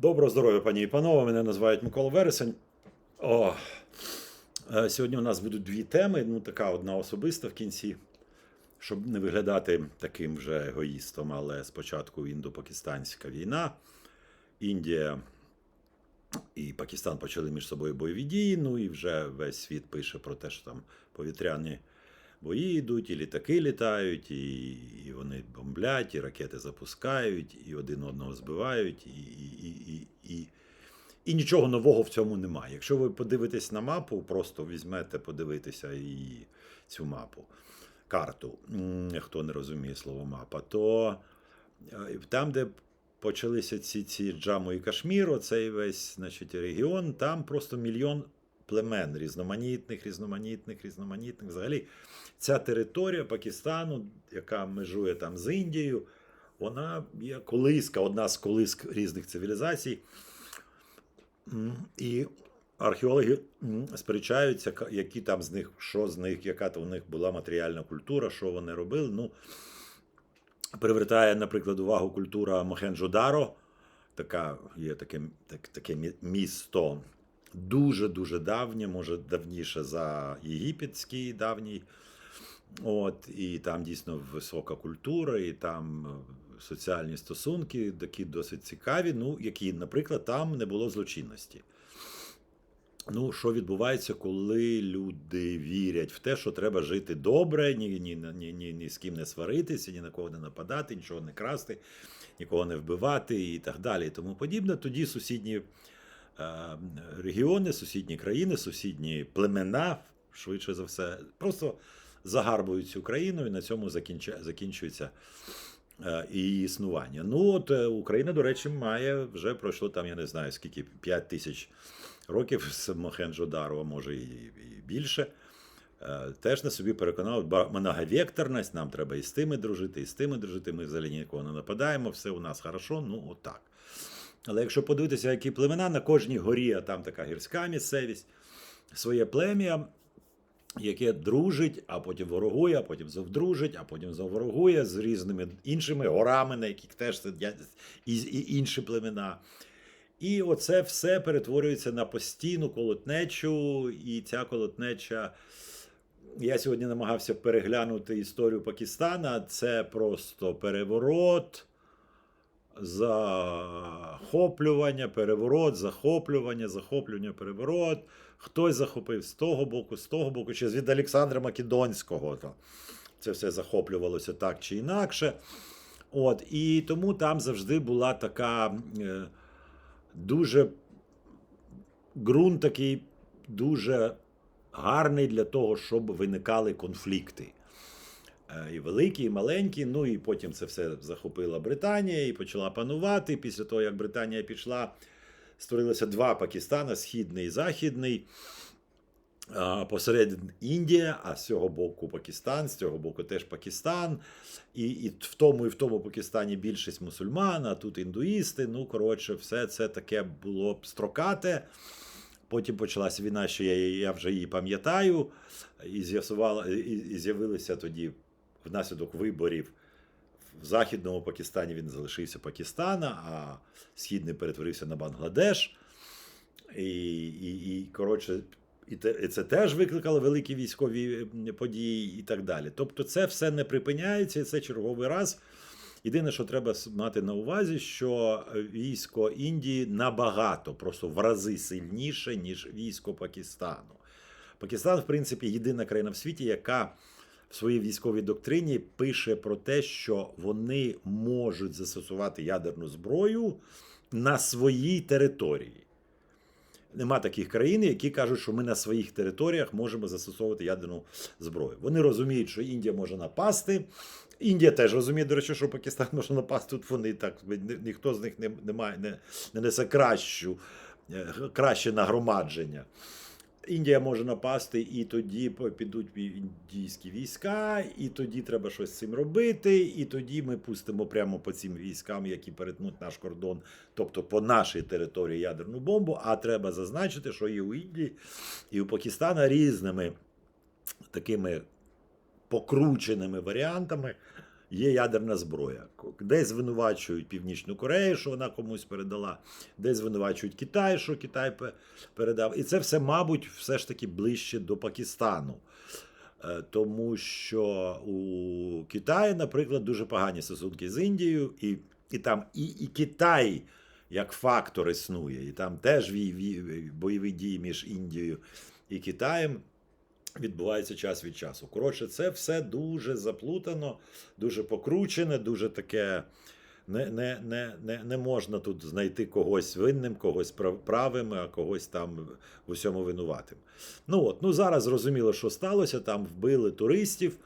Доброго здоров'я, пані і панове. Мене називають Микола Вересень. О, е, сьогодні у нас будуть дві теми. Ну, така одна особиста в кінці, щоб не виглядати таким вже егоїстом, але спочатку індо-пакистанська війна. Індія і Пакистан почали між собою бойові дії. Ну і вже весь світ пише про те, що там повітряні бої йдуть, і літаки літають, і, і вони бомблять, і ракети запускають, і один одного збивають, і, і, і, нічого нового в цьому немає. Якщо ви подивитесь на мапу, просто візьмете подивитися і цю мапу, карту, хто не розуміє слово мапа, то е, там, де почалися ці, ці Джаму і Кашмір, оцей весь значить, регіон, там просто мільйон племен різноманітних, різноманітних, різноманітних. Взагалі, ця територія Пакистану, яка межує там з Індією, вона є колиска, одна з колиск різних цивілізацій. І археологи сперечаються, які там з них, що з них, яка то у них була матеріальна культура, що вони робили. Ну, привертає, наприклад, увагу культура Мохенджо-Даро. Така, є таке, так, таке місто дуже-дуже давнє, може давніше за єгипетський давній. От, і там дійсно висока культура, і там е, соціальні стосунки такі досить цікаві, ну, які, наприклад, там не було злочинності. Ну, що відбувається, коли люди вірять в те, що треба жити добре, ні, ні, ні, ні, ні з ким не сваритися, ні на кого не нападати, нічого не красти, нікого не вбивати і так далі. І тому подібне. Тоді сусідні е, регіони, сусідні країни, сусідні племена, швидше за все, просто загарбують цю країну, і на цьому закінчується е, її існування. Ну, от е, Україна, до речі, має вже пройшло там, я не знаю скільки, 5 тисяч років з Мохенджо-Даро, а може і, і більше. Е, Теж на собі переконав многовекторність, нам треба і з тими дружити, і з тими дружити. Ми взагалі нікого не нападаємо, все у нас хорошо, ну отак. Але якщо подивитися, які племена на кожній горі, а там така гірська місцевість, своє плем'я, яке дружить, а потім ворогує, а потім завдружить, а потім заворогує з різними іншими горами, на яких теж сидять і, інші племена. І оце все перетворюється на постійну колотнечу, і ця колотнеча. Я сьогодні намагався переглянути історію Пакистана. Це просто переворот, захоплювання, переворот, захоплювання, захоплювання, переворот. Хтось захопив з того боку, з того боку, чи від Олександра Македонського. То це все захоплювалося так чи інакше. От, і тому там завжди була така е, дуже ґрунт такий дуже гарний для того, щоб виникали конфлікти. Е, І великі, і маленькі. Ну і потім це все захопила Британія і почала панувати. Після того, як Британія пішла, створилося два Пакистана: східний і західний. А, Посередині Індія, а з цього боку Пакистан, з цього боку теж Пакистан. І, і в тому і в тому Пакистані більшість мусульман, а тут індуїсти. Ну, коротше, все це таке було строкате. Потім почалася війна, що я, я вже її пам'ятаю, і з'ясувала, і з'явилися тоді внаслідок виборів в Західному Пакистані він залишився Пакистана, а Східний перетворився на Бангладеш. І, і, і коротше, і, це теж викликало великі військові події і так далі. Тобто, це все не припиняється, і це черговий раз. Єдине, що треба мати на увазі, що військо Індії набагато, просто в рази сильніше, ніж військо Пакистану. Пакистан, в принципі, єдина країна в світі, яка в своїй військовій доктрині пише про те, що вони можуть застосувати ядерну зброю на своїй території. Нема таких країн, які кажуть, що ми на своїх територіях можемо застосовувати ядерну зброю. Вони розуміють, що Індія може напасти. Індія теж розуміє, до речі, що Пакистан може напасти. Тут вони так ніхто з них не, не, має, не, не несе кращу, е, краще нагромадження. Індія може напасти, і тоді підуть індійські війська, і тоді треба щось з цим робити. І тоді ми пустимо прямо по цим військам, які перетнуть наш кордон, тобто по нашій території ядерну бомбу. А треба зазначити, що і у Індії, і у Пакистана різними такими покрученими варіантами є ядерна зброя. Десь звинувачують Північну Корею, що вона комусь передала, десь звинувачують Китай, що Китай передав. І це все, мабуть, все ж таки ближче до Пакистану. Е, Тому що у Китаї, наприклад, дуже погані стосунки з Індією, і, і там і, і Китай як фактор існує, і там теж бойові дії між Індією і Китаєм відбуваються час від часу. Коротше, це все дуже заплутано, дуже покручене, дуже таке. Не, не, не, не, не можна тут знайти когось винним, когось прав- правим, а когось там в усьому винуватим. Ну от, ну зараз зрозуміло, що сталося. Там вбили туристів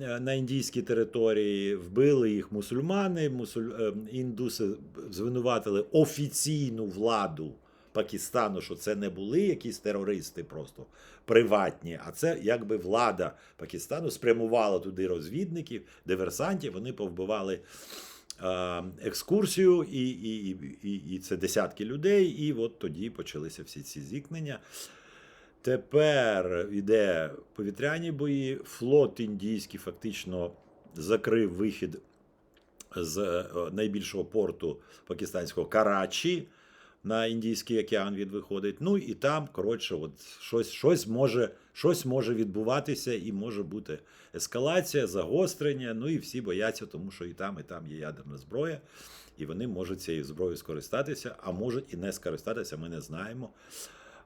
е, на індійській території, вбили їх мусульмани. Мусуль... е, Індуси звинуватили офіційну владу Пакистану, що це не були якісь терористи просто приватні, а це якби влада Пакистану спрямувала туди розвідників, диверсантів. Вони повбивали е, екскурсію, і, і, і, і, це десятки людей. І от тоді почалися всі ці зіткнення. Тепер іде повітряні бої. Флот індійський фактично закрив вихід з е, найбільшого порту пакистанського Карачі на Індійський океан він виходить. Ну і там, коротше, от щось, щось, може, щось може відбуватися, і може бути ескалація, загострення. Ну і всі бояться, тому що і там, і там є ядерна зброя, і вони можуть цією зброєю скористатися, а можуть і не скористатися, ми не знаємо.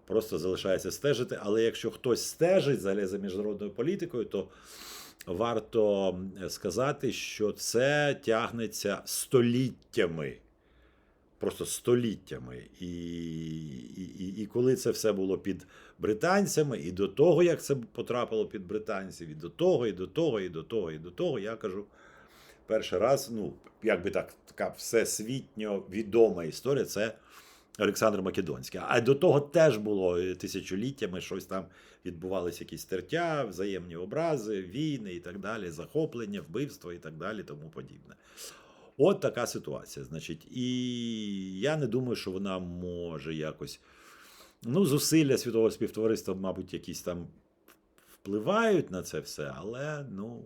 Просто залишається стежити. Але якщо хтось стежить взагалі за міжнародною політикою, то варто сказати, що це тягнеться століттями. Просто століттями. І, і, і, коли це все було під британцями, і до того, як це потрапило під британців, і до того, і до того, і до того, і до того, я кажу, перший раз, ну, як би так, така всесвітньо відома історія, це Олександр Македонський. А до того теж було тисячоліттями, щось там відбувалися якісь тертя, взаємні образи, війни і так далі, захоплення, вбивства і так далі, тому подібне. От така ситуація. Значить, і я не думаю, що вона може якось. Ну, зусилля світового співтовариства, мабуть, якісь там впливають на це все, але ну,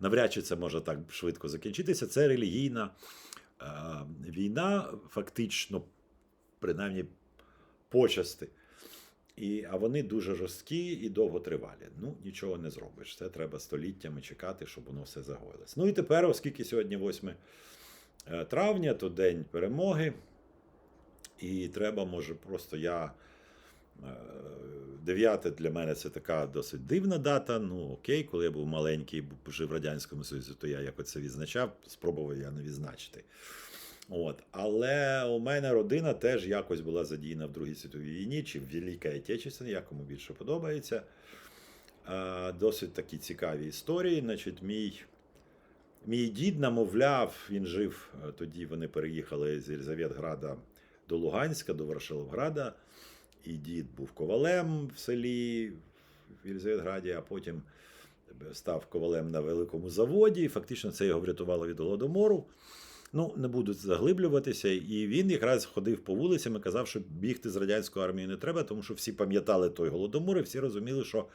навряд чи це може так швидко закінчитися. Це релігійна е, війна, фактично, принаймні, почасти. І, а вони дуже жорсткі і довготривалі. Ну, нічого не зробиш. Це треба століттями чекати, щоб воно все загоїлось. Ну і тепер, оскільки сьогодні 8 е, травня, то день перемоги. І треба, може, просто я. 9 для мене це така досить дивна дата. Ну, окей, коли я був маленький, жив в Радянському Союзі, то я якось це відзначав, спробував я не відзначити. От. Але у мене родина теж якось була задіяна в Другій світовій війні чи в Великій Отечественній, як більше подобається. Е, Досить такі цікаві історії. Значить, мій, мій дід намовляв, він жив е, тоді, вони переїхали з Єлизаветграда до Луганська, до Ворошиловграда. І дід був ковалем в селі в Єлизаветграді, а потім став ковалем на великому заводі. І фактично це його врятувало від голодомору. Ну, не буду заглиблюватися. І він якраз ходив по вулицям і казав, що бігти з радянської армії не треба, тому що всі пам'ятали той голодомор, і всі розуміли, що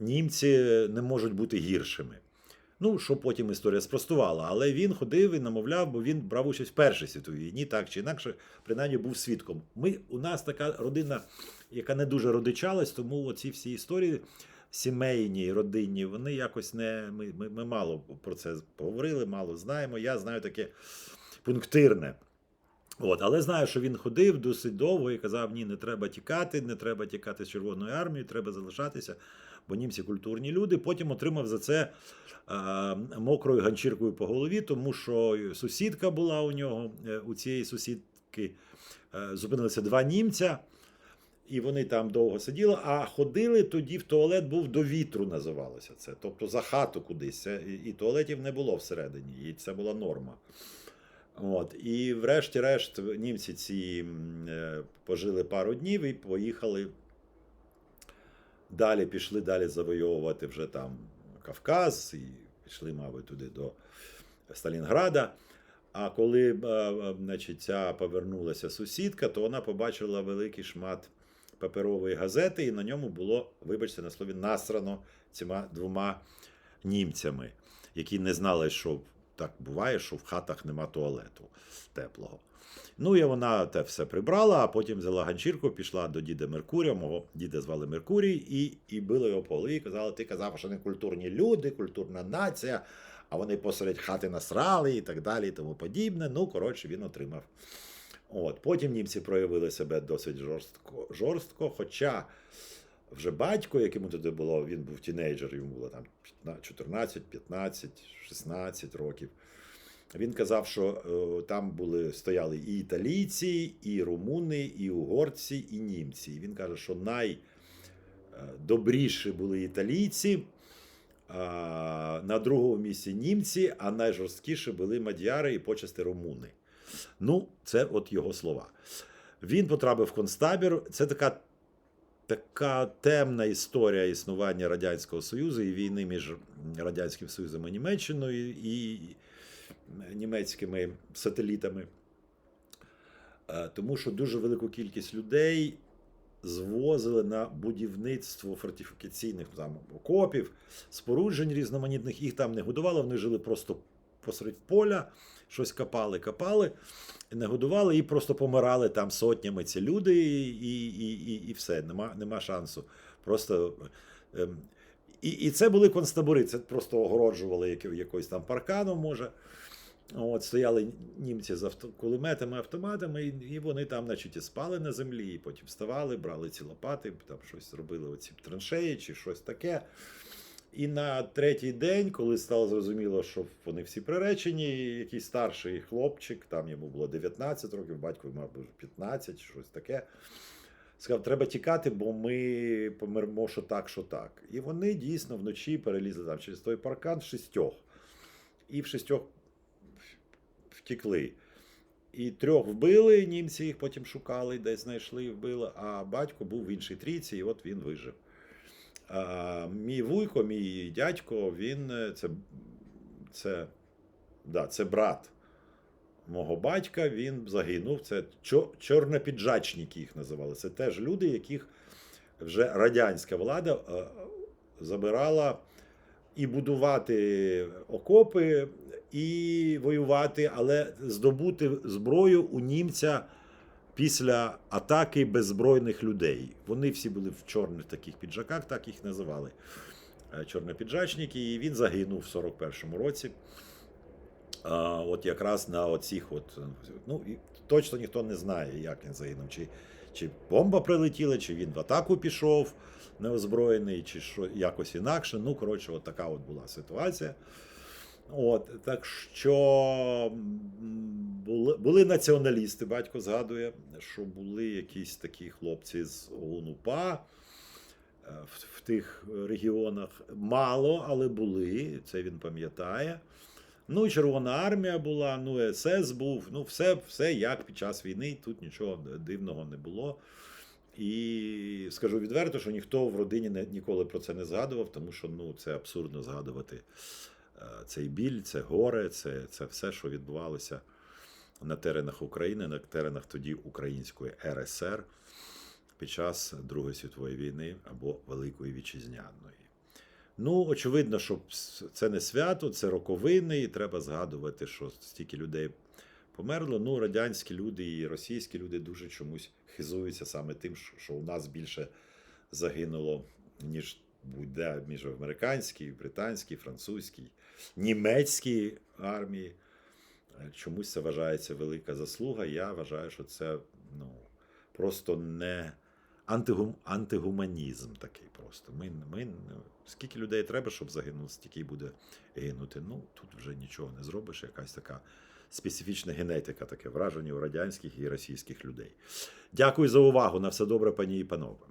німці не можуть бути гіршими. Ну, що потім історія спростувала. Але він ходив і намовляв, бо він брав участь в Першій світовій війні, так чи інакше, принаймні був свідком. Ми, у нас така родина, яка не дуже родичалась, тому оці всі історії сімейні, родинні, вони якось не. Ми, ми, ми мало про це поговорили, мало знаємо. Я знаю таке пунктирне. От, але знаю, що він ходив досить довго і казав: ні, не треба тікати, не треба тікати з Червоною армією, треба залишатися, бо німці культурні люди. Потім отримав за це а, мокрою ганчіркою по голові, тому що сусідка була у нього, е, у цієї сусідки е, зупинилися два німця. І вони там довго сиділи, а ходили тоді в туалет був до вітру, називалося це. Тобто за хату кудись. І, туалетів не було всередині, і це була норма. От. І врешті-решт німці ці е, пожили пару днів і поїхали далі, пішли далі завойовувати вже там Кавказ, і пішли, мабуть, туди до Сталінграда. А коли е, е, значить, ця повернулася сусідка, то вона побачила великий шмат паперової газети, і на ньому було, вибачте, на слові, насрано цими двома німцями. які не знали, що так буває, що в хатах нема туалету теплого. Ну і вона те все прибрала, а потім взяла ганчірку, пішла до діда Меркурія, мого діда звали Меркурій, і, і била його по голові, і казала, ти казав, що не культурні люди, культурна нація, а вони посеред хати насрали і так далі, і тому подібне. Ну, коротше, він отримав. От. Потім німці проявили себе досить жорстко, жорстко хоча вже батько, якому тоді було, він був тінейджер, йому було там 14, 15, 16 років. Він казав, що е, там були, стояли і італійці, і румуни, і угорці, і німці. І він каже, що найдобріші були італійці, на другому місці німці, а найжорсткіші були мадяри і почасти румуни. Ну, це от його слова. Він потрапив в концтабір. Це така, така темна історія існування Радянського Союзу і війни між Радянським Союзом і Німеччиною і німецькими сателітами. Е, Тому що дуже велику кількість людей звозили на будівництво фортифікаційних там, окопів, споруджень різноманітних. Їх там не годували, вони жили просто посеред поля, щось копали, копали, не годували і просто помирали там сотнями ці люди, і, і, і, і все, нема, нема шансу. Просто. ем, І, і це були концтабори, це просто огороджували яко- якось там парканом, може. От, стояли німці з авто, кулеметами, автоматами, і, і вони там, значить, і спали на землі, і потім вставали, брали ці лопати, там щось робили, оці траншеї чи щось таке. І на третій день, коли стало зрозуміло, що вони всі приречені, якийсь старший хлопчик, там йому було 19 років, батько мав 15, чи щось таке. Сказав, треба тікати, бо ми помермо, що так, що так. І вони дійсно вночі перелізли там через той паркан в шістьох. І в шістьох втікли. І трьох вбили, німці їх потім шукали, десь знайшли, вбили, а батько був в іншій трійці, і от він вижив. Мій вуйко, мій дядько, він е, це, це, да, це брат мого батька, він загинув. Це чорнопіджачники їх називали. Це теж люди, яких вже радянська влада е, забирала і будувати окопи, і воювати, але здобути зброю у німця після атаки беззбройних людей. Вони всі були в чорних таких піджаках, так їх називали. е, Чорнопіджачники, і він загинув в 41-му році. От якраз на оцих от, ну, і точно ніхто не знає, як він загинув. Чи, чи бомба прилетіла, чи він в атаку пішов неозброєний, чи що якось інакше. Ну, коротше, от така от була ситуація. От, так що були, були націоналісти, батько згадує, що були якісь такі хлопці з ОУН-УПА е, в, в тих регіонах. Мало, але були, це він пам'ятає. Ну, Червона армія була, ну, СС був, ну, все, все як під час війни, тут нічого дивного не було. І скажу відверто, що ніхто в родині не, ніколи про це не згадував, тому що ну, це абсурдно згадувати цей біль, це горе, це, це все, що відбувалося на теренах України, на теренах тоді Української РСР під час Другої світової війни або Великої Вітчизняної. Ну, очевидно, що це не свято, це роковини, і треба згадувати, що стільки людей померло. Ну, радянські люди і російські люди дуже чомусь хизуються саме тим, що у нас більше загинуло, ніж буде між американській, британській, французькій, німецькій армії. Чомусь це вважається велика заслуга. Я вважаю, що це ну, просто не антигум, антигуманізм такий просто. Ми, ми, ну, скільки людей треба, щоб загинуло, стільки буде гинути. Ну, тут вже нічого не зробиш, якась така специфічна генетика, таке враження у радянських і російських людей. Дякую за увагу. На все добре, пані і панове.